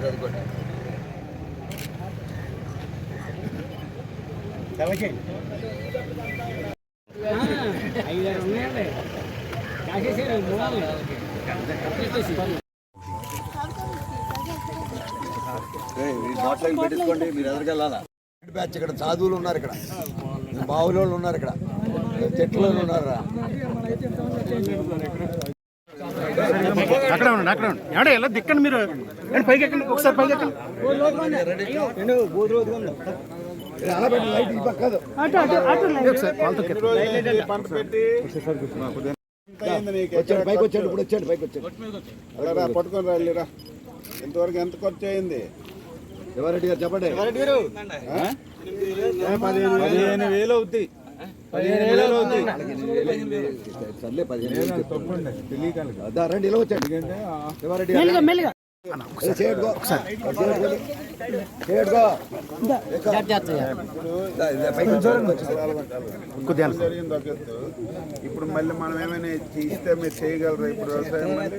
చదువుకోండి. ఐదారు ఉన్నాయండి కాసేసారు బాటిల్ పెట్టించుకోండి మీరు ఎదురుకి బ్యాచ్ ఇక్కడ సాధువులు ఉన్నారు ఇక్కడ. బావులు ఉన్నారు ఇక్కడ. చెట్లు ఉన్నారా అక్కడ ఉండండి అక్కడ ఉండండి. ఏమంటే ఎలా దిక్కండి మీరు? పైకి ఎక్కండి ఒకసారి పైకి ఎక్కండి. వచ్చాడు పైకి వచ్చాడు ఇప్పుడు వచ్చాడు పైకి వచ్చాడు. రా పట్టుకొని రాలిరా ఇంతవరకు ఎంత ఖర్చు అయింది? శివారెడ్డి గారు చెప్పండి. పదిహేను వేలు అవుతాయి పదిహేను వేలు అవుతాయి సర్లే పదిహేను రండి ఇలా వచ్చాడు. మెల్లిగా. ఇప్పుడు మళ్ళీ మనం ఏమైనా ఇస్తే మీరు చేయగలరా? ఇప్పుడు వ్యవసాయం మళ్ళీ?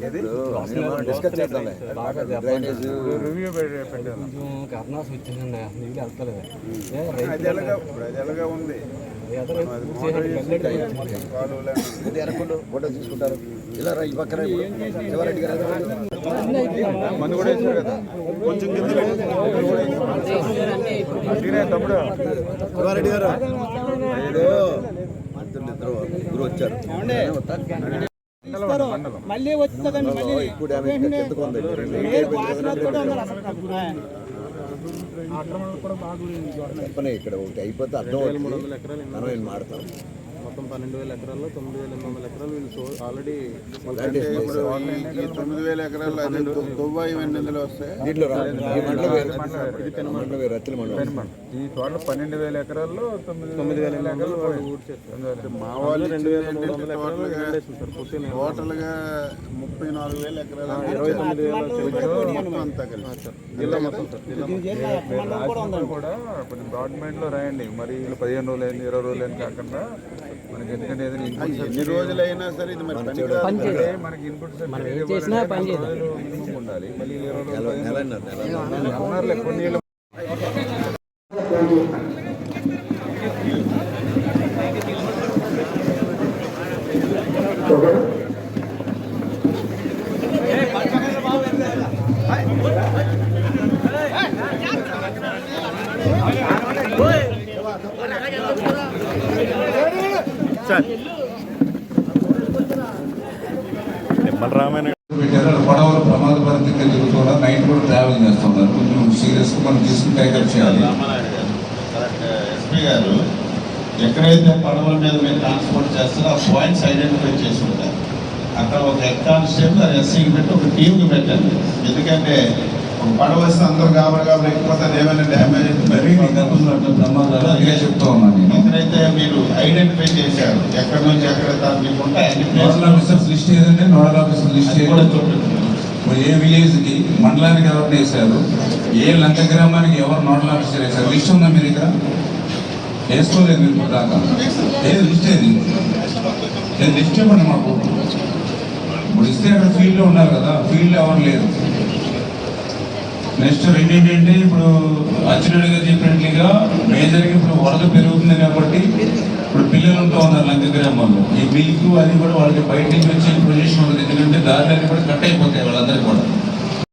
ఏది? ఇప్పుడు మనం డిస్కస్ చేద్దాంలే. డ్రైనేజ్. అది ఎలాగా ఉంది? ఎరకుండు ఇలా ఈ పక్కన. శివారెడ్డి గారు. మందు కూడా వేసారు కదా కొంచెం తమ్ముడు శివారెడ్డి గారు ఇద్దరు ముగ్గురు వచ్చారు మళ్ళీ వస్తుందండి మళ్ళీ ఇక్కడ ఒకటి అయిపోతే అర్థం మనం ఏం మాడతాం? మొత్తం పన్నెండు వేల ఎకరాల్లో తొమ్మిది వేల ఎనిమిది వందల ఎకరాలు వీళ్ళు ఆల్రెడీ ఇప్పుడు ఈ- తొమ్మిది వేల ఎకరాలు అది దు- దువ్వ ఇవన్నీ ఇందులో వస్తాయి? ఈ టోటల్ పన్నెండు వేల ఎకరాల్లో తొమ్మిది వేల చేస్తారు మా వాళ్ళు రెండు వేల మూడు వందల ఎకరాలు టోటల్గా ముప్పై నాలుగు వేల ఎకరాలు ఇరవై తొమ్మిది వేల మొత్తం అంతా కలిసి. జిల్లా మొత్తం సార్. జిల్లా కూడా కొంచెం గవర్నమెంట్లో రాయండి. మరి వీళ్ళు పదిహేను రోజులు అయింది ఇరవై రోజులు అయింది కాకుండా మనకి ఎందుకంటే ఏదైనా ఎన్ని రోజులైనా సరే ఇది మరి పనికిరాదు. అంటే మనకి ఇన్పుట్ ఉండాలి. మళ్ళీ ఇరవై రోజులు నెలన్నర నెల అన్నారులే కొన్ని ఏళ్ళు పడవలు ప్రమాద పరిస్థితి కూడా నైట్ కూడా ట్రావెల్ చేస్తున్నారు. కొంచెం సీరియస్గా మనం తీసుకుని టేకప్ చేయాలి. ఎస్పీ గారు ఎక్కడైతే పడవల మీద మీరు ట్రాన్స్పోర్ట్ చేస్తారో ఆ పాయింట్స్ ఐడెంటిఫై చేసి ఉంటారు. అక్కడ ఒక హెడ్ కానిస్టేబుల్ ఎస్సీకి పెట్టి ఒక టీంకి పెట్టండి. ఎందుకంటే పడవ వస్తే అందరూ కాబట్టి కాబట్టి అది ఏమైనా డ్యామేజ్ అట్లా ప్రమాదాలు అదే చెప్తా ఉన్నాను నేను ఎక్కడైతే మీరు ఐడెంటిఫై చేశారు. ఎక్కడి నుంచి ఎక్కడ దాకా మీకు ఉంటాయి అన్ని నోడల్ ఆఫీసర్స్ లిస్ట్ ఏదంటే నోడల్ ఆఫీసర్ లిస్ట్ ఏ విలేజ్కి మండలానికి ఎవరు వేశారు? ఏ లంక గ్రామానికి ఎవరు నోడల్ ఆఫీసర్ వేశారు? లిస్ట్ ఉందా మీరు ఇక్కడ? వేసుకోలేదు మీరు ఇప్పుడు దాకా. ఏది లిస్ట్ ఏది? ఏది లిస్ట్ ఇవ్వండి మాకు. ఇప్పుడు ఇస్తే అక్కడ ఫీల్డ్లో ఉన్నారు కదా ఫీల్డ్ ఎవరు లేరు. నెక్స్ట్ రెండు ఏంటంటే ఇప్పుడు అచ్చునడి చెప్పినట్లుగా మేజర్గా ఇప్పుడు వరద పెరుగుతుంది కాబట్టి ఇప్పుడు పిల్లలు ఉంటూ ఉన్నారు లంక గ్రామాల్లో. ఈ మిల్క్ అది కూడా వాళ్ళకి బయట నుంచి వచ్చే పొజిషన్ ఉంటుంది ఎందుకంటే దారిలో కూడా కట్ అయిపోతాయి